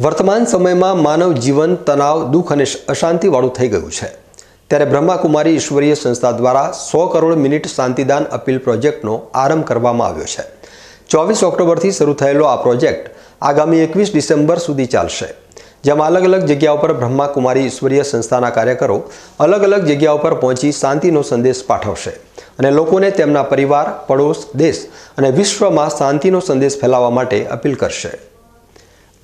વર્તમાન સમયમાં માનવ જીવન, તણાવ, દુઃખ અને અશાંતિવાળું થઈ ગયું છે. ત્યારે બ્રહ્માકુમારી ઈશ્વરીય સંસ્થા દ્વારા સો કરોડ મિનિટ શાંતિદાન અપીલ પ્રોજેક્ટનો આરંભ કરવામાં આવ્યો છે. ચોવીસ ઓક્ટોબરથી શરૂ થયેલો આ પ્રોજેક્ટ આગામી એકવીસ ડિસેમ્બર સુધી ચાલશે, જેમાં અલગ અલગ જગ્યાઓ પર બ્રહ્માકુમારી ઈશ્વરીય સંસ્થાના કાર્યકરો અલગ અલગ જગ્યાઓ પર પહોંચી શાંતિનો સંદેશ પાઠવશે અને લોકોને તેમના પરિવાર, પડોશ, દેશ અને વિશ્વમાં શાંતિનો સંદેશ ફેલાવવા માટે અપીલ કરશે.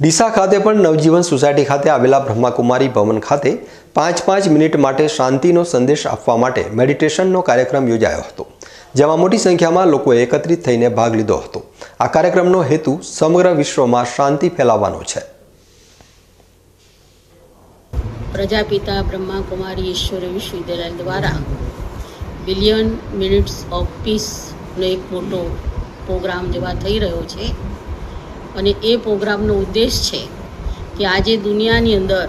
ડીસા ખાતે પણ નવજીવન સોસાયટી ખાતે આવેલા બ્રહ્માકુમારી ભવન ખાતે પાંચ પાંચ મિનિટ માટે શાંતિનો સંદેશ આપવા માટે મેડિટેશનનો કાર્યક્રમ યોજાયો હતો, જેમાં મોટી સંખ્યામાં લોકોએ એકત્રિત થઈને ભાગ લીધો હતો. આ કાર્યક્રમનો હેતુ સમગ્ર વિશ્વમાં શાંતિ ફેલાવવાનો છે. પ્રજાપિતા બ્રહ્માકુમારી ઈશ્વરી વિશ્વવિદ્યાલય દ્વારા બિલિયન મિનિટ્સ ઓફ પીસનો એક મોટો પ્રોગ્રામ જેવા થઈ રહ્યો છે. અને એ પ્રોગ્રામનો ઉદ્દેશ છે કે આજે દુનિયાની અંદર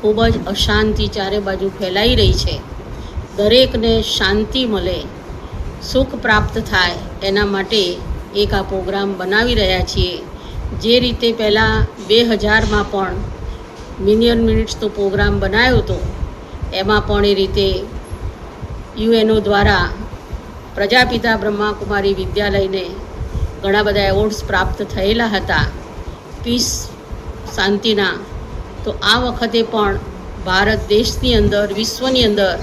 ખૂબ જ અશાંતિ ચારે બાજુ ફેલાઈ રહી છે. દરેકને શાંતિ મળે, સુખ પ્રાપ્ત થાય, એના માટે એક આ પ્રોગ્રામ બનાવી રહ્યા છીએ. જે રીતે પહેલાં બે હજારમાં પણ મિલિયન મિનિટ્સનો પ્રોગ્રામ બનાવ્યો હતો, એમાં પણ એ રીતે યુએનઓ દ્વારા પ્રજાપિતા બ્રહ્માકુમારી વિદ્યાલયને ઘણા બધા એવોર્ડ્સ પ્રાપ્ત થયેલા હતા. પીસ શાંતિના. તો આ વખતે પણ ભારત દેશની અંદર, વિશ્વની અંદર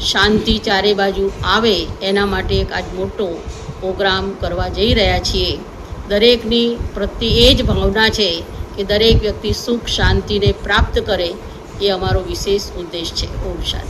શાંતિ ચારે બાજુ આવે એના માટે એક આજ મોટો પ્રોગ્રામ કરવા જઈ રહ્યા છીએ. દરેકની પ્રત્યે એ જ ભાવના છે કે દરેક વ્યક્તિ સુખ, શાંતિને પ્રાપ્ત કરે એ અમારો વિશેષ ઉદ્દેશ છે. ઓમ શાંતિ.